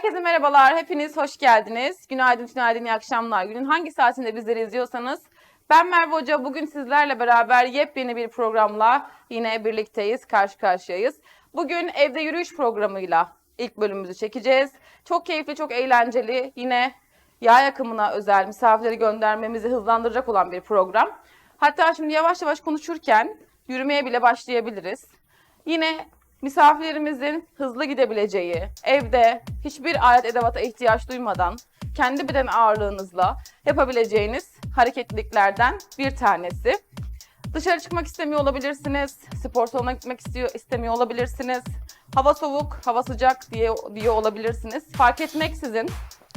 Herkese merhabalar, hepiniz hoş geldiniz. Günaydın, günaydın, iyi akşamlar. Günün hangi saatinde bizleri izliyorsanız ben Merve Hoca. Bugün sizlerle beraber yepyeni bir programla yine birlikteyiz, karşı karşıyayız. Bugün evde yürüyüş programıyla ilk bölümümüzü çekeceğiz. Çok keyifli, çok eğlenceli, yine yağ yakımına özel misafirleri göndermemizi hızlandıracak olan bir program. Hatta şimdi yavaş yavaş konuşurken yürümeye bile başlayabiliriz. Yine misafirlerimizin hızlı gidebileceği, evde hiçbir alet edevata ihtiyaç duymadan kendi beden ağırlığınızla yapabileceğiniz hareketliliklerden bir tanesi. Dışarı çıkmak istemiyor olabilirsiniz, spor salonuna gitmek istiyor, istemiyor olabilirsiniz. Hava soğuk, hava sıcak diye diyor olabilirsiniz. Fark etmeksizin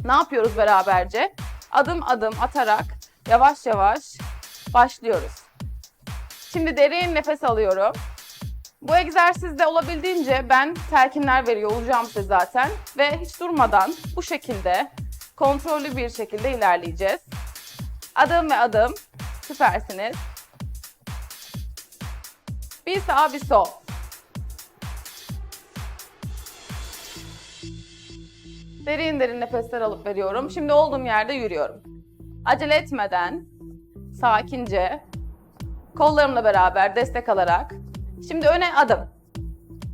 ne yapıyoruz beraberce? Adım adım atarak yavaş yavaş başlıyoruz. Şimdi derin nefes alıyorum. Bu egzersizde olabildiğince ben telkinler veriyor olacağım size zaten ve hiç durmadan bu şekilde kontrollü bir şekilde ilerleyeceğiz. Adım ve adım süpersiniz. Bir sağ bir sol. Derin derin nefesler alıp veriyorum. Şimdi olduğum yerde yürüyorum. Acele etmeden sakince kollarımla beraber destek alarak Şimdi öne adım.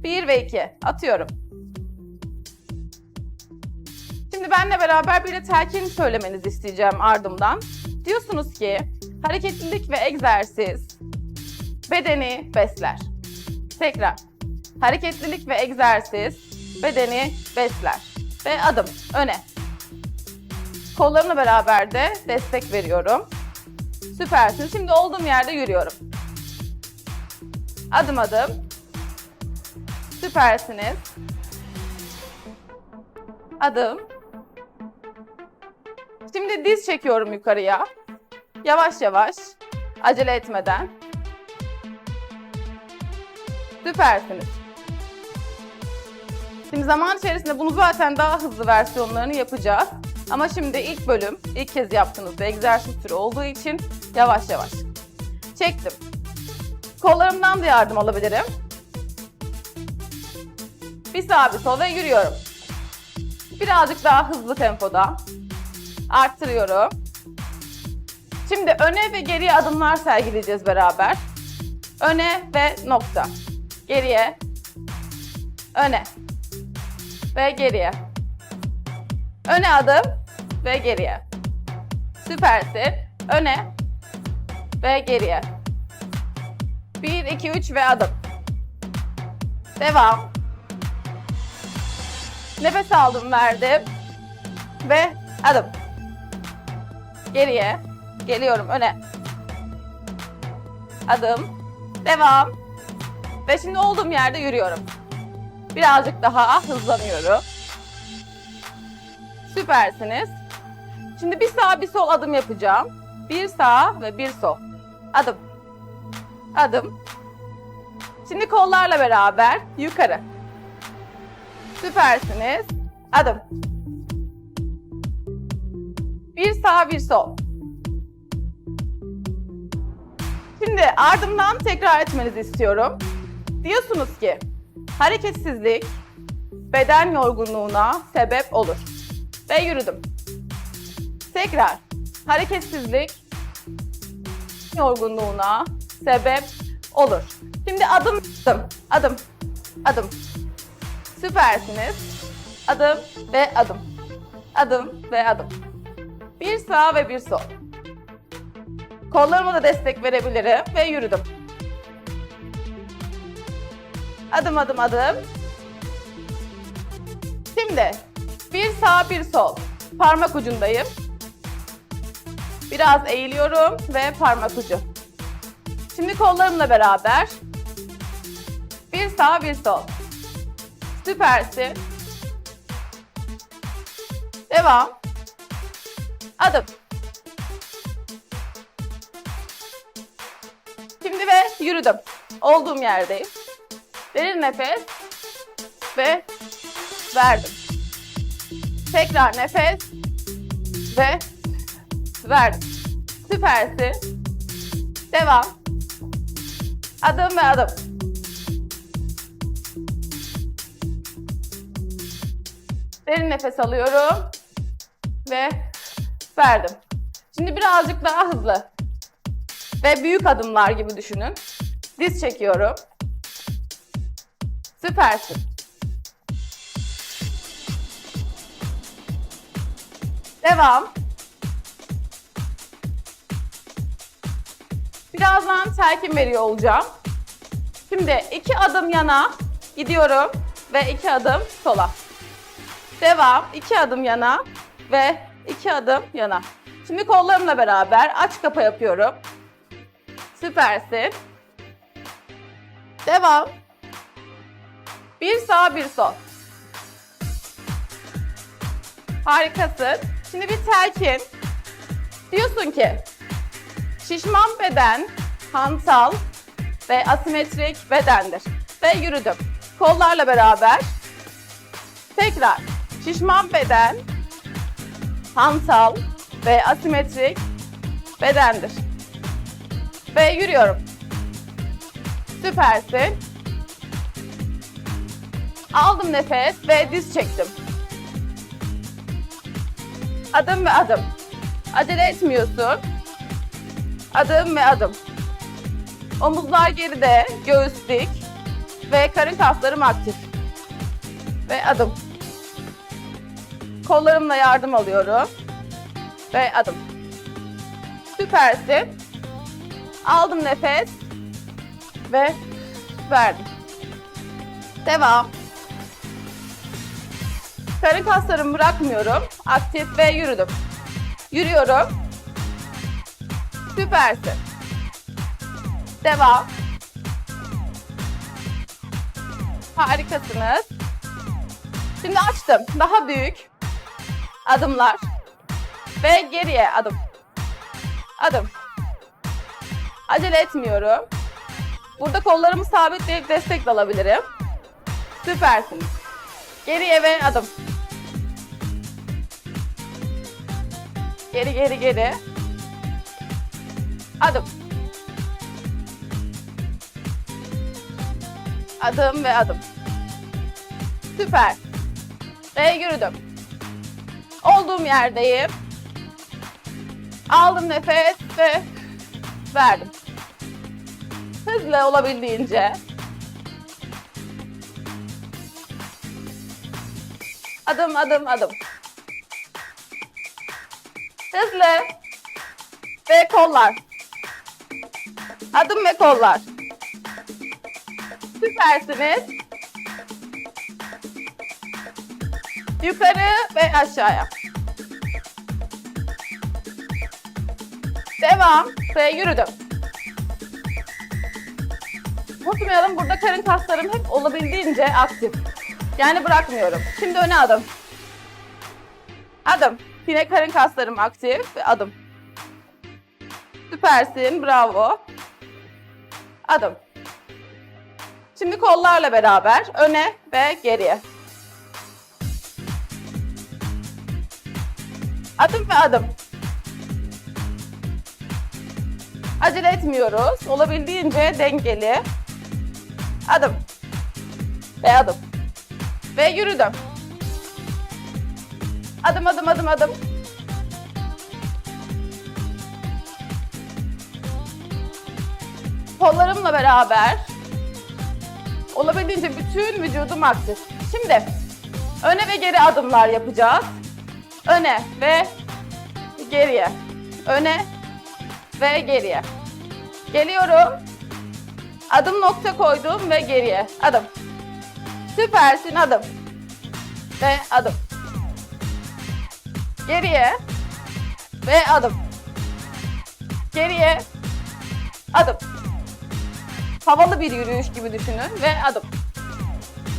1 ve 2 atıyorum. Şimdi benle beraber bir de telkin söylemenizi isteyeceğim ardımdan. Diyorsunuz ki hareketlilik ve egzersiz bedeni besler. Tekrar. Hareketlilik ve egzersiz bedeni besler. Ve adım öne. Kollarımla beraber de destek veriyorum. Süpersiniz. Şimdi olduğum yerde yürüyorum. Adım adım. Süpersiniz. Adım. Şimdi diz çekiyorum yukarıya. Yavaş yavaş. Acele etmeden. Süpersiniz. Şimdi zaman içerisinde bunu zaten daha hızlı versiyonlarını yapacağız. Ama şimdi ilk bölüm, ilk kez yaptığınız bir egzersiz türü olduğu için yavaş yavaş. Çektim. Kollarımdan da yardım alabilirim. Bir sağ bir sol ve yürüyorum. Birazcık daha hızlı tempoda. Arttırıyorum. Şimdi öne ve geriye adımlar sergileyeceğiz beraber. Öne ve nokta. Geriye. Öne. Ve geriye. Öne adım ve geriye. Süpersin. Öne ve geriye. 1, 2, 3 ve adım. Devam. Nefes aldım, verdim. Ve adım. Geriye. Geliyorum öne. Adım. Devam. Ve şimdi olduğum yerde yürüyorum. Birazcık daha hızlanıyorum. Süpersiniz. Şimdi bir sağ bir sol adım yapacağım. Bir sağ ve bir sol. Adım. Adım. Şimdi kollarla beraber yukarı. Süpersiniz. Adım. Bir sağ bir sol. Şimdi ardımdan tekrar etmenizi istiyorum. Diyorsunuz ki hareketsizlik beden yorgunluğuna sebep olur. Ve yürüdüm. Tekrar hareketsizlik yorgunluğuna sebep olur. Şimdi adım adım adım adım. Süpersiniz. Adım ve adım. Adım ve adım. Bir sağ ve bir sol. Kollarıma da destek verebilirim ve yürüdüm. Adım adım adım. Şimdi bir sağ bir sol. Parmak ucundayım. Biraz eğiliyorum ve parmak ucu. Şimdi kollarımla beraber bir sağ bir sol. Süpersin. Devam. Adım. Şimdi ve yürüdüm. Olduğum yerdeyim. Derin nefes ve verdim. Tekrar nefes ve verdim. Süpersin. Devam. Adım ve adım. Derin nefes alıyorum. Ve verdim. Şimdi birazcık daha hızlı. Ve büyük adımlar gibi düşünün. Diz çekiyorum. Süpersin. Devam. Birazdan telkin veriyor olacağım. Şimdi iki adım yana gidiyorum ve iki adım sola. Devam. iki adım yana ve iki adım yana. Şimdi kollarımla beraber aç kapa yapıyorum. Süpersin. Devam. Bir sağ bir sol. Harikasın. Şimdi bir telkin. Diyorsun ki şişman beden, hantal ve asimetrik bedendir. Ve yürüdüm. Kollarla beraber. Tekrar. Şişman beden, hantal ve asimetrik bedendir. Ve yürüyorum. Süpersin. Aldım nefes ve diz çektim. Adım ve adım. Acele etmiyorsun. Adım ve adım. Omuzlar geride, göğüs dik ve karın kaslarım aktif. Ve adım. Kollarımla yardım alıyorum. Ve adım. Süpersin. Aldım nefes ve verdim. Devam. Karın kaslarımı bırakmıyorum. Aktif ve yürüdüm. Yürüyorum. Süpersin. Devam. Harikasınız. Şimdi açtım. Daha büyük adımlar. Ve geriye adım. Adım. Acele etmiyorum. Burada kollarımı sabitleyip destek de alabilirim. Süpersiniz. Geriye ve adım. Geri geri geri. Adım. Adım ve adım. Süper. Ve yürüdüm. Olduğum yerdeyim. Aldım nefes ve verdim. Hızlı olabildiğince. Adım adım adım. Hızlı. Ve kollar. Adım ve kollar. Süpersiniz. Yukarı ve aşağıya. Devam ve yürüdüm. Unutmayalım burada karın kaslarım hep olabildiğince aktif. Yani bırakmıyorum. Şimdi öne adım. Adım. Yine karın kaslarım aktif adım. Süpersin. Bravo. Adım. Şimdi kollarla beraber öne ve geriye. Adım ve adım. Acele etmiyoruz. Olabildiğince dengeli. Adım. Ve adım. Ve yürüdüm. Adım adım adım adım. Kollarımla beraber olabildiğince bütün vücudum aktif. Şimdi öne ve geri adımlar yapacağız. Öne ve geriye. Öne ve geriye. Geliyorum. Adım nokta koydum ve geriye. Adım. Süpersin adım. Ve adım. Geriye. Ve adım. Geriye. Adım. Havalı bir yürüyüş gibi düşünün ve adım.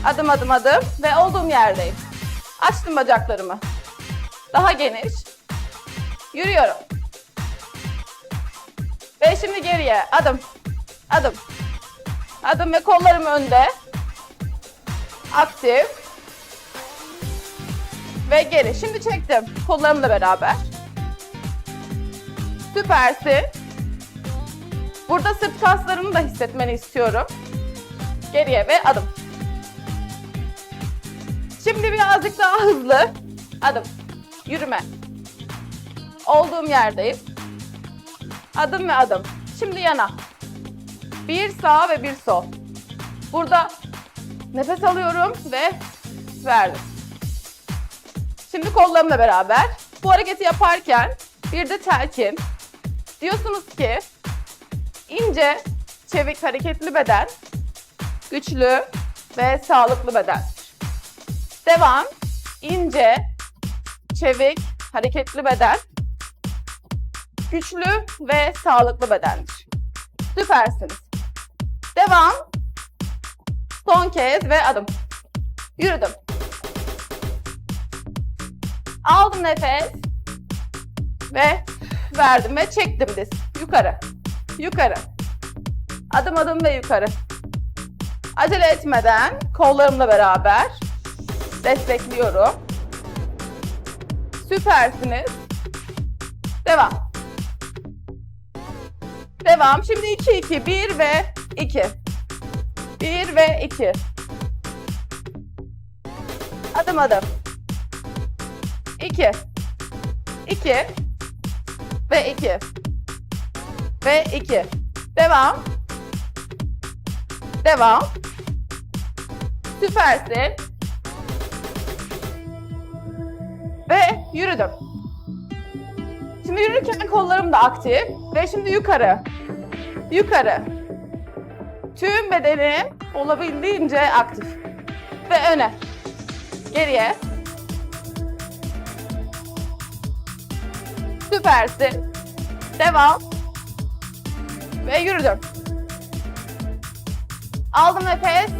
Adım adım adım ve olduğum yerdeyim. Açtım bacaklarımı. Daha geniş. Yürüyorum. Ve şimdi geriye. Adım. Adım. Adım ve kollarım önde. Aktif. Ve geri. Şimdi çektim. Kollarımla beraber. Süpersin. Burada sırt kaslarını da hissetmeni istiyorum. Geriye ve adım. Şimdi birazcık daha hızlı. Adım. Yürüme. Olduğum yerdeyim. Adım ve adım. Şimdi yana. Bir sağ ve bir sol. Burada nefes alıyorum ve verdim. Şimdi kollarımla beraber bu hareketi yaparken bir de telkin. Diyorsunuz ki ince, çevik, hareketli beden güçlü ve sağlıklı bedendir. Devam. İnce, çevik, hareketli beden güçlü ve sağlıklı bedendir. Süpersiniz. Devam. Son kez ve adım. Yürüdüm. Aldım nefes. Ve verdim ve çektim diz. Yukarı. Yukarı. Adım adım ve yukarı. Acele etmeden kollarımla beraber destekliyorum. Süpersiniz. Devam. Devam. Şimdi 2 2 1 ve 2. 1 ve 2. Adım adım. 2. 2 ve 2. Ve 2. Devam. Devam. Süpersin. Ve yürüdüm. Şimdi yürürken kollarım da aktif. Ve şimdi yukarı. Yukarı. Tüm bedenim olabildiğince aktif. Ve öne. Geriye. Süpersin. Devam. Ve yürüdüm. Aldım nefes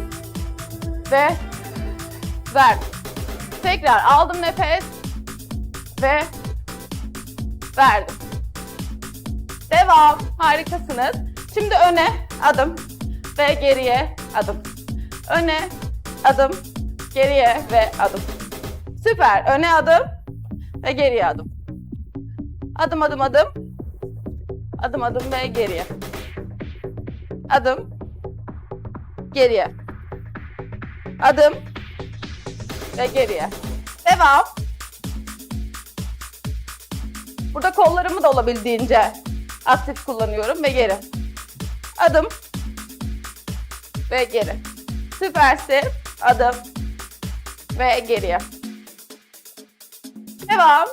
ve verdim. Tekrar aldım nefes ve verdim. Devam. Harikasınız. Şimdi öne adım ve geriye adım. Öne adım, geriye ve adım. Süper. Öne adım ve geriye adım. Adım adım adım. Adım adım ve geriye. Adım geriye. Adım ve geriye. Devam. Burada kollarımı da olabildiğince aktif kullanıyorum ve geri. Adım ve geri. Süpersin. Adım ve geriye. Devam.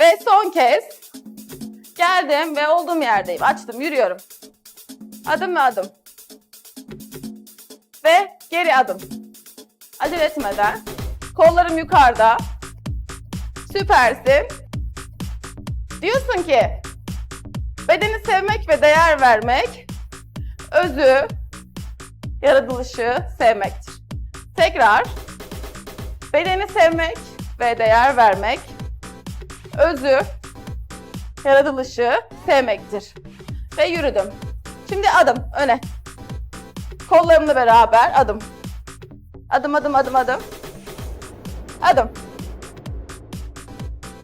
Ve son kez geldim ve olduğum yerdeyim. Açtım, yürüyorum. Adım ve adım. Ve geri adım. Acele etmeden. Kollarım yukarıda. Süpersin. Diyorsun ki bedeni sevmek ve değer vermek özü, yaratılışı sevmektir. Tekrar bedeni sevmek ve değer vermek özü, yaratılışı sevmektir. Ve yürüdüm. Şimdi adım öne. Kollarımla beraber adım. Adım adım adım adım. Adım.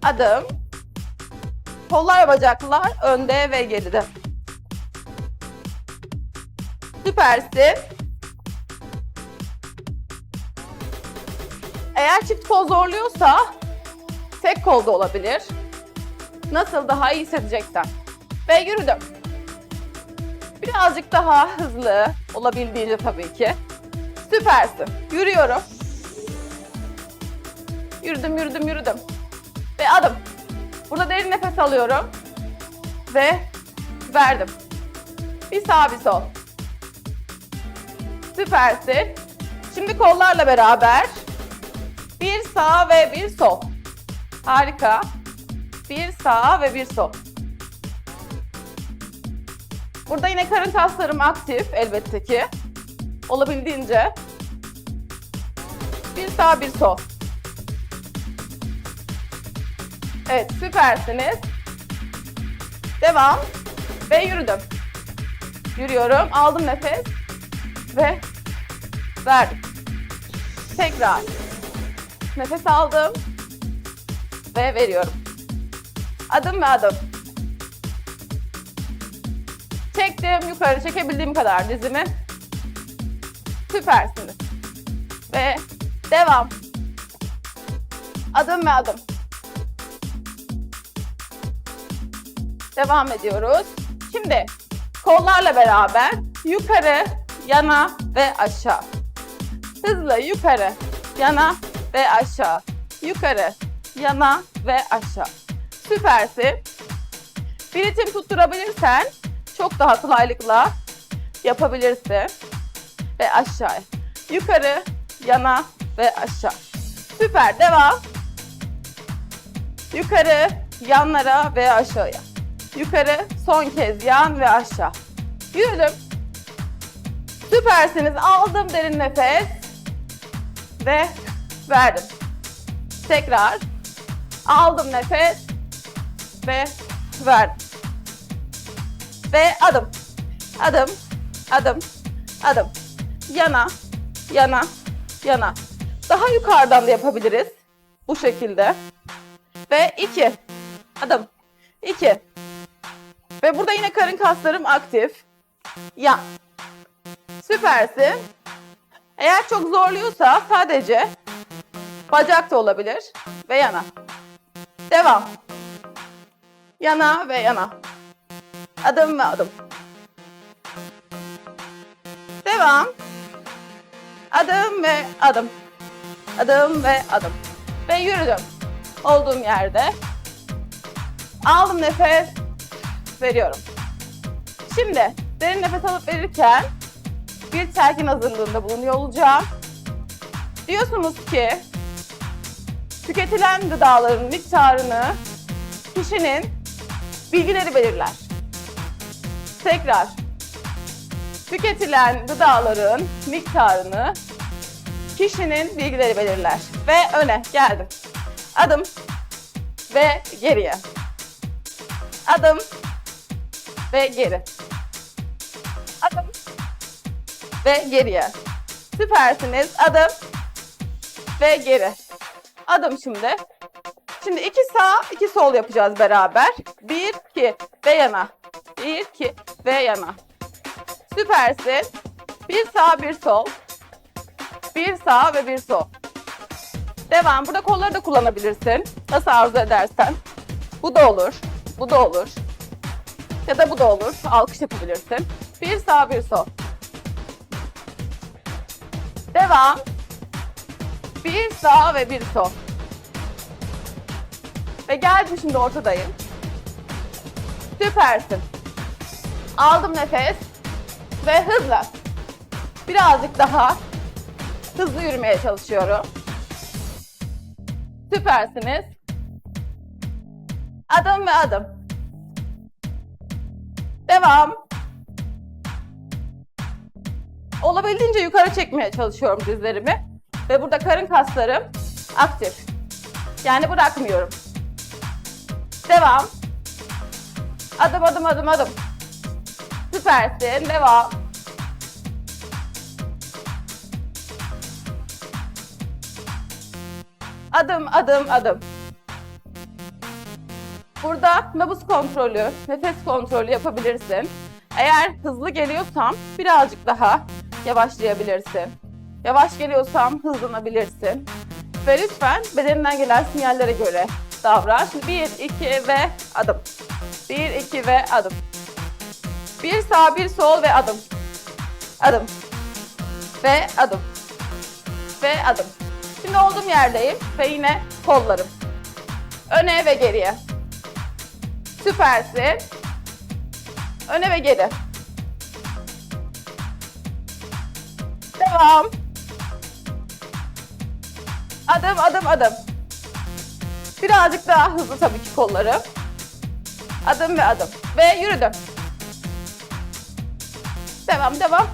Adım. Kollar bacaklar önde ve geride. Süpersin. Eğer çift kol zorluyorsa tek kol da olabilir. Nasıl daha iyi hissedeceksen. Ve yürüdüm. Birazcık daha hızlı olabildiğince tabii ki. Süpersin. Yürüyorum. Yürüdüm, yürüdüm, yürüdüm. Ve adım. Burada derin nefes alıyorum. Ve verdim. Bir sağ bir sol. Süpersin. Şimdi kollarla beraber bir sağ ve bir sol. Harika. Bir sağ ve bir sol. Burada yine karın kaslarım aktif elbette ki. Olabildiğince. Bir sağ bir sol. Evet süpersiniz. Devam. Ve yürüdüm. Yürüyorum. Aldım nefes. Ve verdim. Tekrar. Nefes aldım. Ve veriyorum. Adım ve adım. Çektim yukarı çekebildiğim kadar dizimi. Süpersiniz. Ve Devam. Adım ve adım. Devam ediyoruz. Şimdi kollarla beraber yukarı, yana ve aşağı. Hızlı yukarı, yana ve aşağı. Yukarı, yana ve aşağı. Süpersin. Bir ritim tutturabilirsen çok daha kolaylıkla yapabilirsin. Ve aşağı. Yukarı, yana ve aşağı. Süper. Devam. Yukarı, yanlara ve aşağıya. Yukarı, son kez yan ve aşağı. Yürüdüm. Süpersiniz. Aldım derin nefes. Ve verdim. Tekrar. Aldım nefes. Ve verdim. Ve adım. Adım. Adım. Adım. Yana. Yana. Yana. Daha yukarıdan da yapabiliriz. Bu şekilde. Ve iki. Adım. İki. Ve burada yine karın kaslarım aktif. Yan. Süpersin. Eğer çok zorluyorsa sadece bacak da olabilir. Ve yana. Devam. Yana ve yana. Adım ve adım. Devam. Adım ve adım. Adım ve adım. Ve yürüdüm. Olduğum yerde. Aldım nefes. Veriyorum. Şimdi derin nefes alıp verirken bir telkin hazırlığında bulunuyor olacağım. Diyorsunuz ki tüketilen gıdaların miktarını kişinin bilgileri belirler. Tekrar. Tüketilen gıdaların miktarını kişinin bilgileri belirler. Ve öne geldim. Adım ve geriye. Adım ve geri. Adım ve geriye. Süpersiniz. Adım ve geri. Adım şimdi. Şimdi iki sağ, iki sol yapacağız beraber. Bir, iki ve yana. Bir, iki ve yana. Süpersin. Bir sağ, bir sol. Bir sağ ve bir sol. Devam. Burada kolları da kullanabilirsin. Nasıl arzu edersen. Bu da olur. Bu da olur. Ya da bu da olur. Alkış yapabilirsin. Bir sağ, bir sol. Devam. Bir sağ ve bir sol. Ve geldim şimdi ortadayım. Süpersin. Aldım nefes. Ve hızla. Birazcık daha hızlı yürümeye çalışıyorum. Süpersiniz. Adım ve adım. Devam. Olabildiğince yukarı çekmeye çalışıyorum dizlerimi. Ve burada karın kaslarım aktif. Yani bırakmıyorum. Devam. Adım adım adım adım. Süpersin. Devam. Adım adım adım. Burada nabız kontrolü, nefes kontrolü yapabilirsin. Eğer hızlı geliyorsam birazcık daha yavaşlayabilirsin. Yavaş geliyorsam hızlanabilirsin. Ve lütfen bedeninden gelen sinyallere göre davran. Şimdi bir, iki ve adım. Bir, iki ve adım. Bir sağ, bir sol ve adım. Adım. Ve adım. Ve adım. Şimdi olduğum yerdeyim ve yine kollarım. Öne ve geriye. Süpersin. Öne ve geri. Devam. Adım adım adım. Birazcık daha hızlı tabii ki kolları. Adım ve adım. Ve yürüdüm. Devam devam.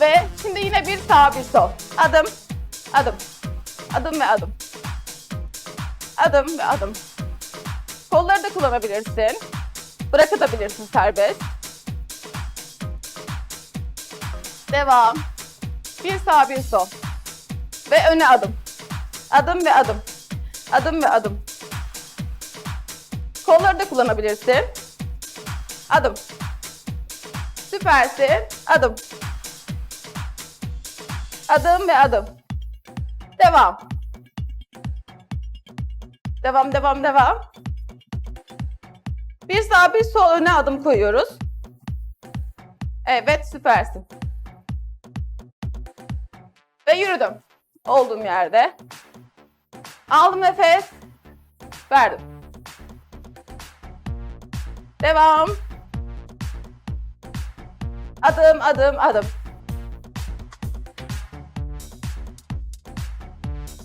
Ve şimdi yine bir sağ bir sol. Adım, adım, adım ve adım. Adım ve adım. Kolları da kullanabilirsin. Bırakabilirsin serbest. Devam. Bir sağ bir sol. Ve öne adım. Adım ve adım. Adım ve adım. Kolları da kullanabilirsin. Adım. Süpersin. Adım. Adım ve adım. Devam. Devam, devam, devam. Bir sağ bir sol öne adım koyuyoruz. Evet, süpersin. Ve yürüdüm. Olduğum yerde. Aldım nefes. Verdim. Devam. Adım, adım, adım.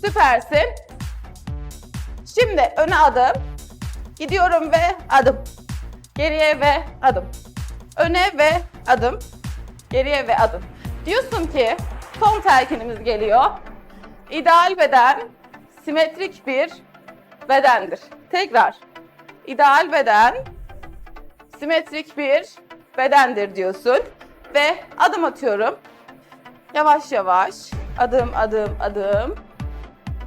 Süpersin. Şimdi öne adım. Gidiyorum ve adım. Geriye ve adım. Öne ve adım. Geriye ve adım. Diyorsun ki son telkinimiz geliyor. İdeal beden simetrik bir bedendir. Tekrar. İdeal beden simetrik bir bedendir diyorsun. Ve adım atıyorum. Yavaş yavaş. Adım adım adım.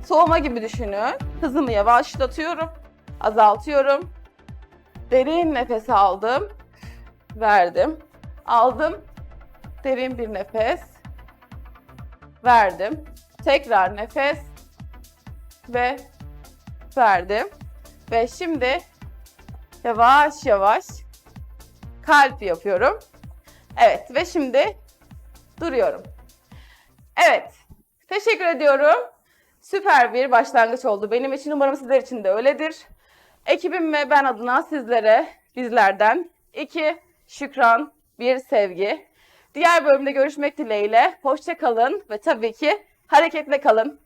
Soğuma gibi düşünün. Hızımı yavaşlatıyorum. Azaltıyorum. Derin nefes aldım. Verdim. Aldım. Derin bir nefes. Verdim. Tekrar nefes. Ve verdim. Ve şimdi yavaş yavaş kalp yapıyorum. Evet ve şimdi duruyorum. Evet. Teşekkür ediyorum. Süper bir başlangıç oldu. Benim için umarım sizler için de öyledir. Ekibim ve ben adına sizlere bizlerden iki şükran, bir sevgi. Diğer bölümde görüşmek dileğiyle. Hoşça kalın ve tabii ki hareketle kalın.